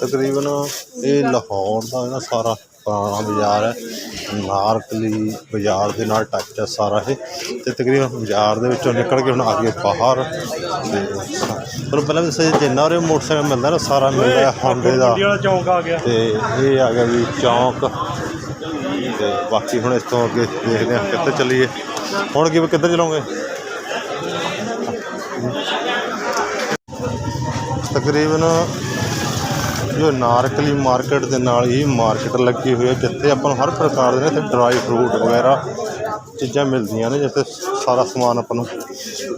ਤਕਰੀਬਨ ਇਹ ਲਾਹੌਰ ਦਾ ਨਾ ਸਾਰਾ ਪੁਰਾਣਾ ਬਾਜ਼ਾਰ ਹੈ। ਨਾਰਕਲੀ ਬਾਜ਼ਾਰ ਦੇ ਨਾਲ ਟੱਚ ਹੈ ਸਾਰਾ ਇਹ। ਤੇ ਤਕਰੀਬਨ ਬਾਜ਼ਾਰ ਦੇ ਵਿੱਚੋਂ ਨਿਕਲ ਕੇ ਹੁਣ ਆ ਗਏ ਬਾਹਰ। ਤੇ ਪਰ ਪਹਿਲਾਂ ਵੀ ਦੱਸਿਆ ਜਿੰਨਾ ਉਰੇ ਮੋਟਰਸਾਈਕਲ ਮਿਲਦਾ ਨਾ ਸਾਰਾ ਮਿਲਦਾ ਹੈ ਹੋਂਡੇ ਦਾ। ਤੇ ਇਹ ਆ ਗਿਆ ਵੀ ਚੌਂਕ। ਤੇ ਬਾਕੀ ਹੁਣ ਇਸ ਤੋਂ ਅੱਗੇ ਦੇਖਦੇ ਹਾਂ ਕਿੱਥੇ ਚੱਲੀਏ। ਹੁਣ ਕੀ ਕਿੱਧਰ ਚਲਾਉਂਗੇ ਤਕਰੀਬਨ ਜੋ ਨਾਰਕਲੀ ਮਾਰਕੀਟ ਦੇ ਨਾਲ ਹੀ ਮਾਰਕੀਟ ਲੱਗੀ ਹੋਈ ਹੈ ਜਿੱਥੇ ਆਪਾਂ ਨੂੰ ਹਰ ਪ੍ਰਕਾਰ ਦੇ ਨਾ ਇੱਥੇ ਡਰਾਈ ਫਰੂਟ ਵਗੈਰਾ ਚੀਜ਼ਾਂ ਮਿਲਦੀਆਂ ਨੇ ਜਿੱਥੇ ਸਾਰਾ ਸਮਾਨ ਆਪਾਂ ਨੂੰ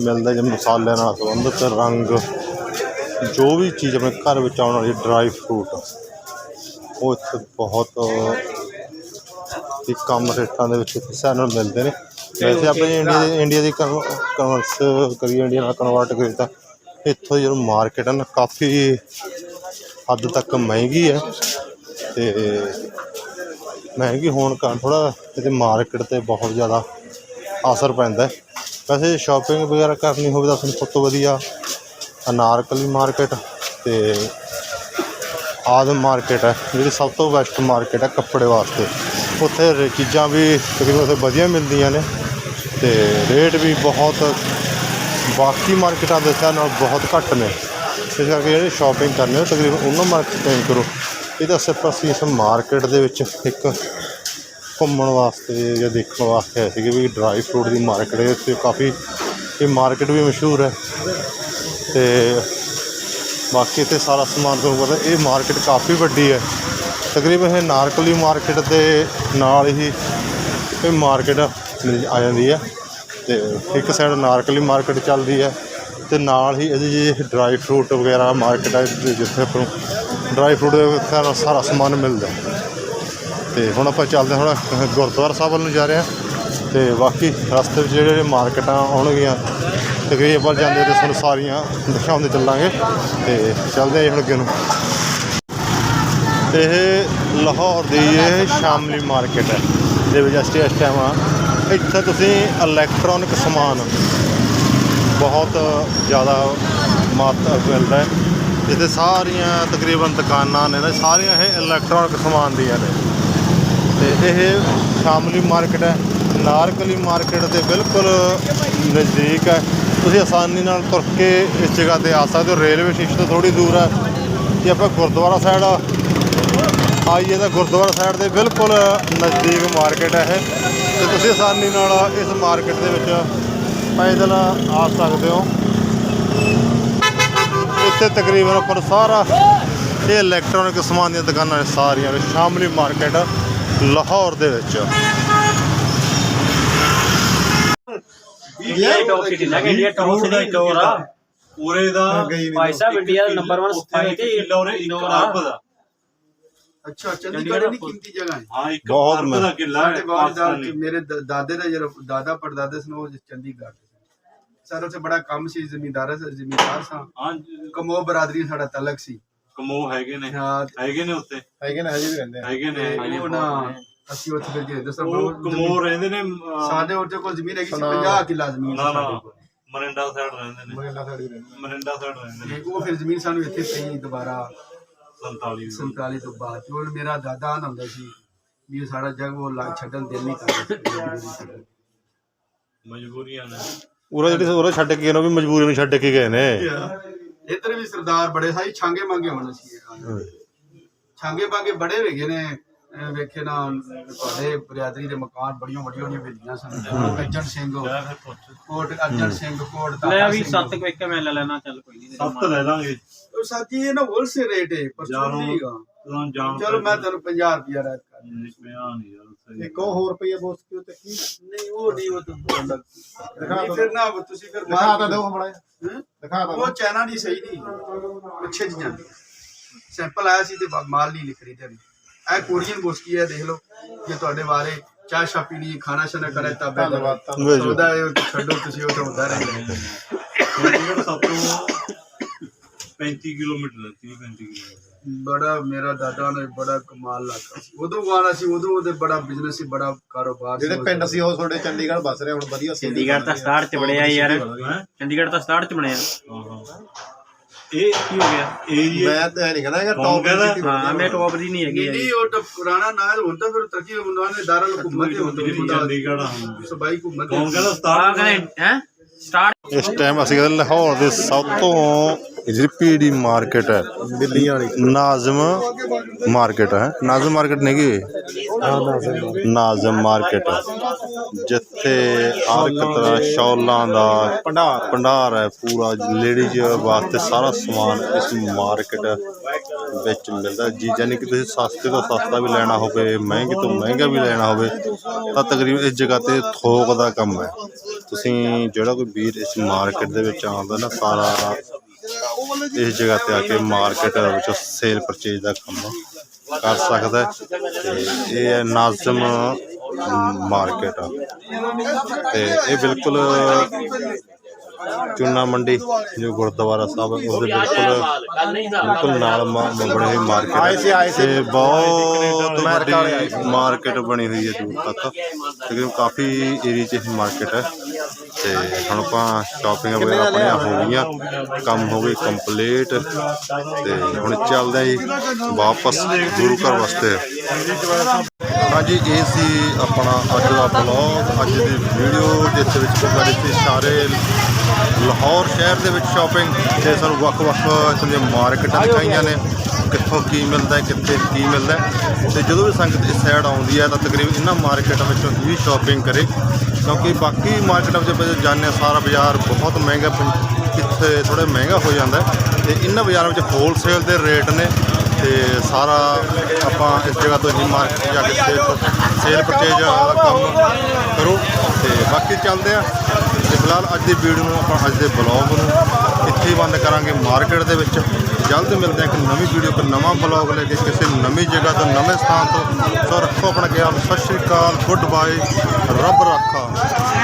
ਮਿਲਦਾ ਜਿਵੇਂ ਮਸਾਲਿਆਂ ਨਾਲ ਸੰਬੰਧਿਤ ਰੰਗ ਜੋ ਵੀ ਚੀਜ਼ ਆਪਣੇ ਘਰ ਵਿੱਚ ਆਉਣ ਵਾਲੀ ਡਰਾਈ ਫਰੂਟ ਉਹ ਇੱਥੇ ਬਹੁਤ ਹੀ ਕਮ ਰੇਟਾਂ ਦੇ ਵਿੱਚ ਇੱਥੇ ਸਾਨੂੰ ਮਿਲਦੇ ਨੇ। ਵੈਸੇ ਆਪਣੇ ਇੰਡੀਆ ਦੀ ਇੰਡੀਆ ਦੀ ਕਨਵਰਸ ਕਰੀਏ ਇੰਡੀਆ ਨਾਲ ਕਨਵਰਟ ਕਰੀਏ ਤਾਂ ਇੱਥੋਂ ਦੀ ਜਿਹੜੀ ਮਾਰਕੀਟ ਹੈ ਨਾ, ਕਾਫੀ ਹੱਦ ਤੱਕ ਮਹਿੰਗੀ ਹੈ ਤੇ ਮਹਿੰਗੀ ਹੋਣ ਕਾਰਨ ਥੋੜਾ ਇਹਦੇ ਮਾਰਕੀਟ ਤੇ ਬਹੁਤ ਜ਼ਿਆਦਾ ਅਸਰ ਪੈਂਦਾ ਹੈ। ਵੈਸੇ ਸ਼ਾਪਿੰਗ ਵਗੈਰਾ ਕਰਨੀ ਹੋਵੇ ਤਾਂ ਸਾਨੂੰ ਸਭ ਤੋਂ ਵਧੀਆ ਅਨਾਰਕਲੀ ਮਾਰਕੀਟ ਤੇ ਆਦਮ ਮਾਰਕੀਟ ਹੈ, ਜਿਹੜੀ ਸਭ ਤੋਂ ਬੈਸਟ ਮਾਰਕੀਟ ਹੈ ਕੱਪੜੇ ਵਾਸਤੇ। ਉੱਥੇ ਰੇ- ਚੀਜ਼ਾਂ ਵੀ ਤਕਰੀਬਨ ਉੱਥੇ ਵਧੀਆ ਮਿਲਦੀਆਂ ਨੇ ਤੇ ਰੇਟ ਵੀ ਬਹੁਤ ਬਾਕੀ ਮਾਰਕੀਟਾਂ ਦੇ ਹਿਸਾਬ ਨਾਲ ਬਹੁਤ ਘੱਟ ਨੇ। ਇਸ ਕਰਕੇ ਜਿਹੜੇ ਸ਼ਾਪਿੰਗ ਕਰਨੀ ਹੋ ਤਕਰੀਬਨ ਉਹਨਾਂ ਮਾਰਕੀਟਾਂ ਤੋਂ ਹੀ ਕਰੋ। ਇਹ ਤਾਂ ਸਿਰਫ ਅਸੀਂ ਇਸ ਮਾਰਕੀਟ ਦੇ ਵਿੱਚ ਇੱਕ ਘੁੰਮਣ ਵਾਸਤੇ ਜਾਂ ਦੇਖਣ ਵਾਸਤੇ ਆਏ ਸੀਗੇ ਵੀ ਡਰਾਈ ਫਰੂਟ ਦੀ ਮਾਰਕੀਟ ਹੈ। ਇੱਥੇ ਕਾਫੀ ਇਹ ਮਾਰਕੀਟ ਵੀ ਮਸ਼ਹੂਰ ਹੈ। ਤੇ ਬਾਕੀ ਇੱਥੇ ਸਾਰਾ ਸਮਾਨ ਤੁਹਾਨੂੰ ਪਤਾ, ਇਹ ਮਾਰਕੀਟ ਕਾਫੀ ਵੱਡੀ ਹੈ। ਤਕਰੀਬਨ ਇਹ ਨਾਰਕਲੀ ਮਾਰਕੀਟ ਦੇ ਨਾਲ ਹੀ ਇਹ ਮਾਰਕੀਟ ਆ ਜਾਂਦੀ ਹੈ। ਤੇ ਇੱਕ ਸਾਈਡ ਨਾਰਕਲੀ ਮਾਰਕੀਟ ਚੱਲਦੀ ਹੈ ਤੇ ਨਾਲ ਹੀ ਇਹਦੀ ਜੀ ਡਰਾਈ ਫਰੂਟ ਵਗੈਰਾ ਮਾਰਕੀਟ ਹੈ ਜਿੱਥੇ ਆਪਾਂ ਨੂੰ ਡਰਾਈ ਫਰੂਟ ਦੇ ਸਾਰਾ ਸਮਾਨ ਮਿਲਦਾ ਤੇ ਹੁਣ ਆਪਾਂ ਚੱਲਦੇ ਹਾਂ ਹੁਣ ਗੁਰਦੁਆਰਾ ਸਾਹਿਬ ਵੱਲ ਨੂੰ ਜਾ ਰਹੇ ਹਾਂ ਤੇ ਬਾਕੀ ਰਸਤੇ ਵਿੱਚ ਜਿਹੜੇ ਮਾਰਕੀਟਾਂ ਆਉਣਗੀਆਂ, ਤਕਰੀਬਨ ਜਾਂਦੇ ਤੇ ਤੁਹਾਨੂੰ ਸਾਰੀਆਂ ਦਿਖਾਉਂਦੇ ਚੱਲਾਂਗੇ ਤੇ ਚੱਲਦੇ ਹਾਂ ਜੀ ਹੁਣ ਅੱਗੇ ਨੂੰ। ਇਹ ਲਾਹੌਰ ਦੀ ਇਹ ਸ਼ਾਮਲੀ ਮਾਰਕੀਟ ਹੈ ਦੇ ਵਿੱਚ ਅਸੀਂ ਇਸ ਟਾਈਮ ਆ ਇੱਥੇ ਤੁਸੀਂ ਇਲੈਕਟ੍ਰੋਨਿਕ ਸਮਾਨ ਬਹੁਤ ਜ਼ਿਆਦਾ ਮਾਤਰਾ ਮਿਲਦਾ ਹੈ। ਜਿੱਥੇ ਸਾਰੀਆਂ ਤਕਰੀਬਨ ਦੁਕਾਨਾਂ ਨੇ ਨਾ, ਸਾਰੀਆਂ ਇਹ ਇਲੈਕਟ੍ਰੋਨਿਕ ਸਮਾਨ ਦੀਆਂ ਨੇ। ਤੇ ਇਹ ਸ਼ਾਮਲੀ ਮਾਰਕੀਟ ਹੈ। ਨਾਰਕਲੀ ਮਾਰਕੀਟ ਦੇ ਬਿਲਕੁਲ ਨਜ਼ਦੀਕ ਹੈ। ਤੁਸੀਂ ਆਸਾਨੀ ਨਾਲ ਤੁਰ ਕੇ ਇਸ ਜਗ੍ਹਾ ਤੇ ਆ ਸਕਦੇ ਹੋ। ਰੇਲਵੇ ਸਟੇਸ਼ਨ ਤੋਂ ਥੋੜੀ ਦੂਰ ਹੈ। ਜੇ ਆਪਾਂ ਗੁਰਦੁਆਰਾ ਸਾਈਡ ਆਈਏ ਤਾਂ ਗੁਰਦੁਆਰਾ ਸਾਈਡ ਦੇ ਬਿਲਕੁਲ ਨਜ਼ਦੀਕ ਮਾਰਕੀਟ ਹੈ ਇਹ। ਤੇ ਤੁਸੀਂ ਆਸਾਨੀ ਨਾਲ ਇਸ ਮਾਰਕੀਟ ਦੇ ਵਿੱਚ ਪੈਦਲ ਆ ਸਕਦੇ ਹੋ। ਇੱਥੇ ਤਕਰੀਬਨ ਨੂੰ ਸਾਰਾ ਇਹ ਇਲੈਕਟ੍ਰੋਨਿਕ ਸਮਾਨ ਦੀਆਂ ਦੁਕਾਨਾਂ ਨੇ ਸਾਰੀਆਂ ਸ਼ਾਮਲੀ ਮਾਰਕੀਟ ਲਾਹੌਰ ਦੇ ਵਿੱਚ। ਇੰਡੀਆ ਟੌਪ ਸਿਟੀ ਨਾ ਇੰਡੀਆ ਟੌਪ ਸਿਟੀ ਇੰਦੌਰ ਆ ਪੂਰੇ ਦਾ ਭਾਈ ਸਾਹਿਬ ਇੰਡੀਆ ਦਾ ਨੰਬਰ 1 ਸਥਾਈ ਤੇ ਆ ਅਰਬ ਦਾ। ਅੱਛਾ ਚੰਡੀਗੜ੍ਹ ਦੀ ਕੀਮਤੀ ਜਗ੍ਹਾ ਹੈ। ਹਾਂ ਇੱਕ ਬਹੁਤ ਮੈਂ- ਦਾ ਕਿੱਲਾ ਹੈ ਸਾਡੇ ਪਾਕਿਸਤਾਨੀ। ਮੇਰੇ ਦਾਦੇ ਦਾ ਜਿਹੜਾ ਦਾਦਾ ਪੜਦਾਦੇ ਸਨ ਉਹ ਚੰਡੀਗੜ੍ਹ ਸਰ ਉੱਥੇ ਬੜਾ ਕੰਮ ਸੀ ਜ਼ਿਮੀਂਦਾਰ ਜ਼ਿਮੀਂਦਾਰ ਸਾਂ। ਹਾਂ ਕਮੋ ਬਰਾਦਰੀ ਸਾਡਾ ਤਲਕ ਸੀ। ਕਮੋ ਹੈਗੇ ਨੇ। ਹਾਂ। ਹੈਗੇ ਨੇ ਉੱਤੇ ਹੈਗੇ ਨੇ ਹਜੇ ਵੀ ਰਹਿੰਦੇ ਹੈਗੇ ਨੇ ਉਹ ਨਾ। ਅਸੀਂ ਉੱਥੇ ਫਿਰ ਗਏ। ਦੱਸੋ ਉਹ ਕਮੋ ਰਹਿੰਦੇ ਨੇ ਸਾਡੇ ਉੱਤੇ ਕੋਲ ਜ਼ਮੀਨ ਹੈਗੀ ਸੀ 50 ਕਿੱਲਾ ਜ਼ਮੀਨ ਨਾ ਨਾ ਸਾਡੇ ਕੋਲ। ਮਰਿੰਡਾ ਸਾਈਡ ਰਹਿੰਦੇ ਨੇ। ਮਰਿੰਡਾ ਸਾਈਡ ਰਹਿੰਦੇ ਮਰਿੰਡਾ ਸਾਈਡ ਰਹਿੰਦੇ ਨੇ। ਉਹ ਫਿਰ ਜ਼ਮੀਨ ਸਾਨੂੰ ਇੱਥੇ ਪਈ ਦੁਬਾਰਾ। 47 ਨੂੰ। 47 ਤੋਂ ਬਾਅਦ। ਤੇ ਉਹ ਮੇਰਾ ਦਾਦਾ ਹੁੰਦਾ ਸੀ। ਵੀ ਇਹ ਸਾਡਾ ਜਗ ਉਹ ਲਾ ਛੱਡਣ ਦਿਲ ਨਹੀਂ ਕਰਦਾ ਮਜਬੂਰੀਆਂ ਨੇ। ਉਰੇ ਜਿਹੜੀ ਉਰੇ ਛੱਡ ਕੇ ਗਏ ਨੇ ਉਹ ਵੀ ਮਜਬੂਰੀ ਨੂੰ ਛੱਡ ਕੇ ਗਏ ਨੇ। ਇੱਧਰ ਵੀ ਸਰਦਾਰ ਬੜੇ ਸਾਈ ਛਾਂਗੇ ਮੰਗੇ ਹੋਣ ਸੀ ਛਾਂਗੇ ਬਾਗੇ ਬੜੇ ਵੇਗੇ ਨੇ। ਵੇਖੇ ਨਾ ਤੁਹਾਡੇ ਬਰਿਆਦਰੀ ਦੇ ਮਕਾਨ ਬੜੀਆਂ ਵੱਡੀਆਂ ਵੱਡੀਆਂ ਵੇਲੀਆਂ ਸਨ। ਅਰਜਨ ਸਿੰਘ ਲੈ ਕੋਟ ਅਰਜਨ ਸਿੰਘ ਕੋਟ ਲੈ ਤਾਰਾ ਵੀ। ਸੱਤ ਕੁ ਇੱਕ ਮੈਂ ਲੈ ਲੈਣਾ ਚੱਲ ਕੋਈ ਨਹੀਂ ਸੱਤ ਲੈ ਲਾਂਗੇ। ਉਹ ਸਾਥੀ ਇਹ ਨਾ ਹੋਲਸੇਲ ਰੇਟ ਹੈ ਪਰ ਸੁਣੀਗਾ ਚਲੋ ਮੈਂ ਤੁਹਾਨੂੰ 50 ਰੁਪਿਆ ਰਾਤ ਕਰ ਸਹੀ ਇੱਕ ਹੋਰ ਰੁਪਈਆ ਬੋਸ ਕਿਉਂ ਤੇ ਕੀ? ਨਹੀਂ ਉਹ ਨਹੀਂ ਉਹ ਤਾਂ ਦਿਖਾ। ਫਿਰ ਨਾ ਤੁਸੀਂ ਫਿਰ ਦਿਖਾ ਤਾਂ ਦਿਓ ਬੜਾ ਹੈਂ? ਦਿਖਾ ਤਾਂ ਉਹ ਚਾਈਨਾ ਨਹੀਂ ਸਹੀ ਨਹੀਂ। ਪਿੱਛੇ ਜੀ ਜਾਂਦੀ ਸੈਂਪਲ ਆਇਆ ਸੀ ਤੇ ਮਾਲ ਨਹੀਂ ਲਿਖ ਰਹੀ ਤੇ ਇਹ ਕੋਰੀਅਨ ਗੋਸ਼ਟੀ ਹੈ ਦੇਖ ਲਓ। ਜੇ ਤੁਹਾਡੇ ਬਾਰੇ ਚਾਹ ਸ਼ਾ ਪੀਣੀ ਖਾਣਾ ਸ਼ਾਨਾ ਕਰੇ ਤਾਂ ਧੰਨਵਾਦ, ਇਹ ਛੱਡੋ ਤੁਸੀਂ ਉਹ ਤਾਂ ਹੁੰਦਾ ਚੰਡੀਗੜ੍ਹ ਸਭ ਤੋਂ 35 ਕਿਲੋਮੀਟਰ ਹੈ 30 35 ਕਿਲੋਮੀਟਰ। ਬੜਾ ਮੇਰਾ ਦਾਦਾ ਨੇ ਬੜਾ ਕਮਾਲ ਲਾਤਾ ਸੀ। ਉਦੋਂ ਗਾਣਾ ਸੀ ਉਦੋਂ ਉਹਦੇ ਬੜਾ ਬਿਜ਼ਨਸ ਸੀ ਬੜਾ ਕਾਰੋਬਾਰ ਸੀ। ਜਿਹੜੇ ਪਿੰਡ ਸੀ ਉਹ ਤੁਹਾਡੇ ਚੰਡੀਗੜ੍ਹ ਬਸ ਰਹੇ ਹੁਣ ਵਧੀਆ ਸੀ। ਚੰਡੀਗੜ੍ਹ ਤਾਂ ਸਟਾਰਟ ਚ ਬਣਿਆ ਯਾਰ। ਚੰਡੀਗੜ੍ਹ ਤਾਂ ਸਟਾਰਟ ਚ ਬਣਿਆ। ਹਾਂ ਹਾਂ। ਇਹ ਕੀ ਹੋ ਗਿਆ? ਏਰੀਆ ਮੈਂ ਤਾਂ ਇਹ ਨਹੀਂ ਕਹਿੰਦਾ ਕਿ ਕੌਣ ਟੌਪ ਕਹਿੰਦਾ? ਹਾਂ ਮੈਂ ਟੌਪ ਦੀ ਨਹੀਂ ਹੈਗੀ। ਨਹੀਂ ਉਹ ਤਾਂ ਪੁਰਾਣਾ ਨਾਂ ਹੁਣ ਤਾਂ ਫਿਰ ਤਰੱਕੀ ਹੁੰਦਾ ਚੰਡੀਗੜ੍ਹ ਸਬਾਈ ਕੌਣ ਕਹਿੰਦਾ ਕਹਿੰਦੇ ਹੈ? ਇਸ ਟਾਈਮ ਅਸੀਂ ਕਹਿੰਦੇ ਲਾਹੌਰ ਦੇ ਸਭ ਤੋਂ ਜਿਹੜੀ ਪੀੜੀ ਮਾਰਕੀਟ ਹੈ ਦਿੱਲੀ ਵਾਲੀ ਨਾਜ਼ਮ ਮਾਰਕੀਟ ਹੈ। ਨਾਜ਼ਮ ਮਾਰਕੀਟ ਨਹੀਂ ਗੀ ਨਾਜ਼ਮ ਮਾਰਕੀਟ ਜਿੱਥੇ ਹਰ ਇੱਕ ਤਰ੍ਹਾਂ ਸ਼ੌਲਾਂ ਦਾ ਭੰਡਾਰ ਭੰਡਾਰ ਹੈ, ਪੂਰਾ ਲੇਡੀਜ਼ ਵਾਸਤੇ ਸਾਰਾ ਸਮਾਨ ਇਸ ਮਾਰਕੀਟ ਵਿੱਚ ਮਿਲਦਾ ਜੀ ਜਾਨੀ ਕਿ ਤੁਸੀਂ ਸਸਤੇ ਤੋਂ ਸਸਤਾ ਵੀ ਲੈਣਾ ਹੋਵੇ, ਮਹਿੰਗੇ ਤੋਂ ਮਹਿੰਗਾ ਵੀ ਲੈਣਾ ਹੋਵੇ, ਤਾਂ ਤਕਰੀਬਨ ਇਸ ਜਗ੍ਹਾ ਤੇ ਥੋਕ ਦਾ ਕੰਮ ਹੈ। ਤੁਸੀਂ ਜਿਹੜਾ ਕੋਈ ਵੀਰ ਇਸ ਮਾਰਕੀਟ ਦੇ ਵਿੱਚ ਆਉਂਦਾ ਨਾ, ਸਾਰਾ ਇਸ ਜਗ੍ਹਾ ਤੇ ਆ ਕੇ ਮਾਰਕੀਟ ਵਿੱਚ ਸੇਲ ਪਰਚੇਜ ਦਾ ਕੰਮ ਕਰ ਸਕਦਾ ਤੇ ਇਹ ਹੈ ਨਾਜ਼ਮ ਮਾਰਕੀਟ ਤੇ ਇਹ ਬਿਲਕੁਲ ਚੂਨਾ ਮੰਡੀ ਜੋ ਗੁਰਦੁਆਰਾ ਸਾਹਿਬ ਹੈ ਉਹਦੇ ਬਿਲਕੁਲ ਬਿਲਕੁਲ ਨਾਲ ਬਣੀ ਹੋਈ ਮਾਰਕੀਟ ਆਏ ਸੀ, ਆਏ ਸੀ। ਬਹੁਤ ਵੱਡੀ ਮਾਰਕੀਟ ਬਣੀ ਹੋਈ ਹੈ ਦੂਰ ਤੱਕ। ਤਕਰੀਬਨ ਕਾਫੀ ਏਰੀਆ 'ਚ ਮਾਰਕੀਟ ਹੈ। ਤੇ ਹੁਣ ਆਪਾਂ ਸ਼ਾਪਿੰਗ ਵਗੈਰਾ ਆਪਣੀਆਂ ਹੋ ਗਈਆਂ ਕੰਮ ਹੋ ਗਈ ਕੰਪਲੀਟ ਤੇ ਹੁਣ ਚੱਲਦੇ ਆ ਜੀ ਵਾਪਸ ਗੁਰੂ ਘਰ ਵਾਸਤੇ। ਹਾਂਜੀ ਇਹ ਸੀ ਆਪਣਾ ਅੱਜ ਦਾ ਬਲੌਗ ਅੱਜ ਦੀ ਵੀਡੀਓ ਜਿਸ ਵਿੱਚ ਤੁਹਾਡੇ ਤੇ ਸਾਰੇ ਲਾਹੌਰ ਸ਼ਹਿਰ ਦੇ ਵਿੱਚ ਸ਼ਾਪਿੰਗ ਤੇ ਸਾਨੂੰ ਵੱਖ-ਵੱਖ ਇੱਥੋਂ ਦੀਆਂ ਮਾਰਕੀਟਾਂ ਦਿਖਾਈਆਂ ਨੇ। ਕਿੱਥੋਂ ਕੀ ਮਿਲਦਾ ਕਿੱਥੇ ਕੀ ਮਿਲਦਾ ਤੇ ਜਦੋਂ ਵੀ ਸੰਗਤ ਇਸ ਸਾਈਡ ਆਉਂਦੀ ਹੈ ਤਾਂ ਤਕਰੀਬਨ ਇਹਨਾਂ ਮਾਰਕੀਟਾਂ ਵਿੱਚੋਂ ਹੀ ਸ਼ਾਪਿੰਗ ਕਰੇ। ਕਿਉਂਕਿ ਬਾਕੀ ਮਾਰਕੀਟਾਂ ਵਿੱਚ ਜਾਂਦੇ ਹਾਂ, ਸਾਰਾ ਬਾਜ਼ਾਰ ਬਹੁਤ ਮਹਿੰਗਾ ਪੰ- ਕਿੱਥੇ ਥੋੜਾ ਮਹਿੰਗਾ ਹੋ ਜਾਂਦਾ ਹੈ। ਤੇ ਇਹਨਾਂ ਬਾਜ਼ਾਰਾਂ ਵਿੱਚ ਹੋਲਸੇਲ ਦੇ ਰੇਟ ਨੇ ਤੇ ਸਾਰਾ ਆਪਾਂ ਇਸ ਜਗ੍ਹਾ ਤੋਂ ਹੀ ਮਾਰਕੀਟ ਜਾ ਕੇ ਸੇਲ ਸੇਲ ਪਰਚੇਜ ਦਾ ਕੰਮ ਕਰੋ ਤੇ ਬਾਕੀ ਚੱਲਦੇ ਆ ਤੇ ਫਿਲਹਾਲ ਅੱਜ ਦੀ ਵੀਡੀਓ ਨੂੰ ਆਪਾਂ ਅੱਜ ਦੇ ਬਲੌਗ ਨੂੰ ਇੱਥੇ ਹੀ ਬੰਦ ਕਰਾਂਗੇ ਮਾਰਕੀਟ ਦੇ ਵਿੱਚ। ਜਲਦ ਮਿਲਦੇ ਹਾਂ ਇੱਕ ਨਵੀਂ ਵੀਡੀਓ ਇੱਕ ਨਵਾਂ ਬਲੌਗ ਲੈ ਕੇ ਕਿਸੇ ਨਵੀਂ ਜਗ੍ਹਾ ਤੋਂ, ਨਵੇਂ ਸਥਾਨ ਤੋਂ। ਸੋ ਰੱਖੋ ਆਪਣਾ ਖਿਆਲ। ਸਤਿ ਸ਼੍ਰੀ ਅਕਾਲ ਗੁੱਡ ਬਾਏ ਰੱਬ ਰਾਖਾ।